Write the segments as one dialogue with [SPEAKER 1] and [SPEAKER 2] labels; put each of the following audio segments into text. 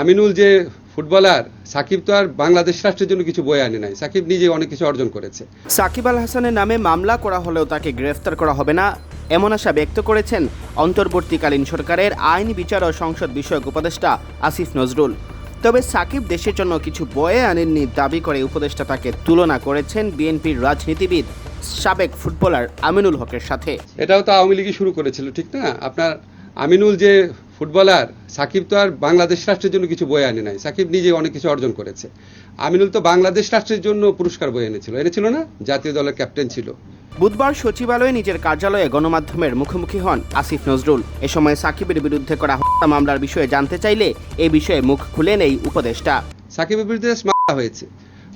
[SPEAKER 1] আমিনুল যে ফুটবলার সাকিব তো আর বাংলাদেশ রাষ্ট্রের জন্য কিছু বয়ে আনে নাই। সাকিব নিজে অনেক কিছু অর্জন করেছে।
[SPEAKER 2] সাকিব আল হাসানের নামে মামলা করা হলেও তাকে গ্রেফতার করা হবে না এমন আশা ব্যক্ত করেছেন অন্তর্বর্তীকালীন সরকারের আইন বিচার ও সংসদ বিষয়ক উপদেষ্টা আসিফ নজরুল। তবে সাকিব দেশের জন্য কিছু বয়ে আনেননি দাবি করে উপদেষ্টা তাকে তুলনা করেছেন বিএনপির রাজনীতিবিদ সাবেক ফুটবলার আমিনুল হকের সাথে।
[SPEAKER 1] এটাও তো আওয়ামী লীগই শুরু করেছিল ঠিক না? আপনার আমিনুল যে ফুটবলার সাকিব তো আর বাংলাদেশ রাষ্ট্রের জন্য কিছু বয়ে আনে নাই। সাকিব নিজে অনেক কিছু অর্জন করেছে। আমিনুল তো বাংলাদেশ রাষ্ট্রের জন্য পুরস্কার বয়ে এনেছিল। এনেছিল না? জাতীয় দলের ক্যাপ্টেন ছিল।
[SPEAKER 2] বুধবার সচিবালয়ে নিজের কার্যালয়ে গণমাধ্যমের মুখোমুখি হন আসিফ নজরুল। এ সময় সাকিবের বিরুদ্ধে করা হত্যা মামলার বিষয়ে জানতে চাইলে এ বিষয়ে মুখ খুলেন এই উপদেষ্টা।
[SPEAKER 1] সাকিবের বিরুদ্ধে মামলা হয়েছে।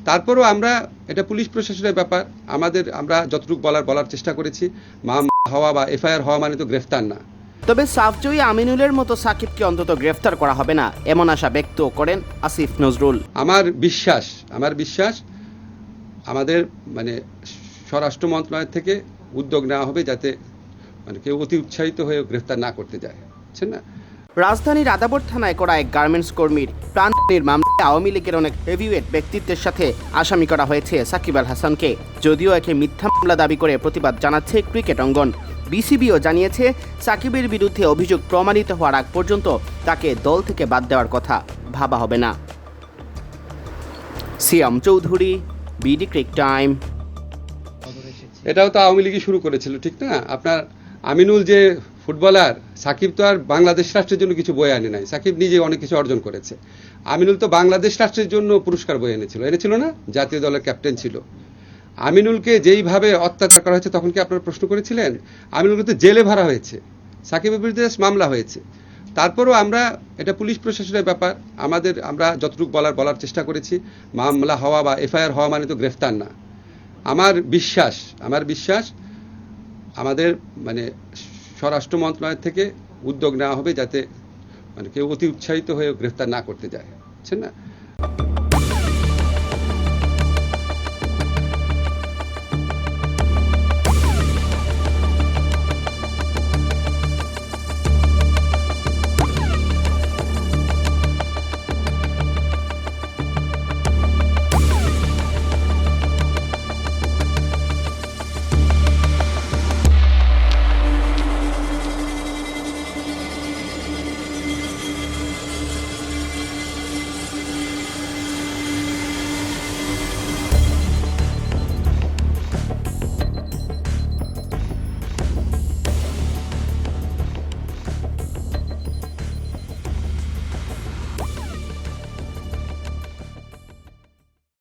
[SPEAKER 1] তারপরও আমরা এটা পুলিশ প্রশাসনের ব্যাপার আমাদের আমরা যতটুকু বলার বলার চেষ্টা করেছি মামলা হওয়া বা এফআইআর হওয়া মানে তো গ্রেফতার না।
[SPEAKER 2] তবে সাফজয়ী আমিনুলের মতো সাকিবকে অন্তত গ্রেফতার করা হবে না এমন আশা ব্যক্ত করেন আসিফ নজরুল।
[SPEAKER 1] আমার বিশ্বাস আমার বিশ্বাস আমাদের মানে স্বরাষ্ট্র মন্ত্রণালয় থেকে উদ্যোগ নেওয়া হবে যাতে মানে কেউ অতি উৎসাহিত হয়ে গ্রেফতার না করতে যায়। বুঝছেন না?
[SPEAKER 2] রাজধানীর আদাবর থানায় করা এক গার্মেন্টস কর্মীর প্রাণহানির মামলায় আওয়ামী লীগের অনেক হেভিওয়েট ব্যক্তিত্বের সাথে আসামি করা হয়েছে সাকিব আল হাসানকে যদিও একে মিথ্যা মামলা দাবি করে প্রতিবাদ জানাচ্ছে ক্রিকেট অঙ্গন। বিসিবিও জানিয়েছে, সাকিবের বিরুদ্ধে অভিযোগ প্রমাণিত হওয়ার আগ পর্যন্ত তাকে দল থেকে বাদ দেওয়ার কথা ভাবা হবে না। Siam Chowdhury, BD cric time.
[SPEAKER 1] এটাও তো আওয়ামী লীগই শুরু করেছিল, ঠিক না? আপনার আমিনুল যে ফুটবলার, সাকিব তো আর বাংলাদেশ রাষ্ট্রের জন্য কিছু বয়ে আনে নাই। সাকিব নিজে অনেক কিছু অর্জন করেছে। আমিনুল তো বাংলাদেশ রাষ্ট্রের জন্য পুরস্কার বয়ে এনেছিল। এনেছিল না? জাতীয় দলের ক্যাপ্টেন ছিল। আমিনুলকে যেইভাবে অত্যাচার করা হয়েছে, তখন কি আপনারা প্রশ্ন করেছিলেন? আমিনুলকে তো জেলে ভরা হয়েছে, সাকিবের বিরুদ্ধে মামলা হয়েছে। তারপরও আমরা, এটা পুলিশ প্রশাসনের ব্যাপার, আমাদের, আমরা যতটুকু বলার বলার চেষ্টা করেছি, মামলা হওয়া বা এফআইআর হওয়া মানে তো গ্রেফতার না। আমার বিশ্বাস আমার বিশ্বাস, আমাদের মানে স্বরাষ্ট্র মন্ত্রণালয় থেকে উদ্যোগ নেওয়া হবে যাতে মানে কেউ অতি উৎসাহিত হয়ে গ্রেফতার না করতে যায়। বুঝছেন না?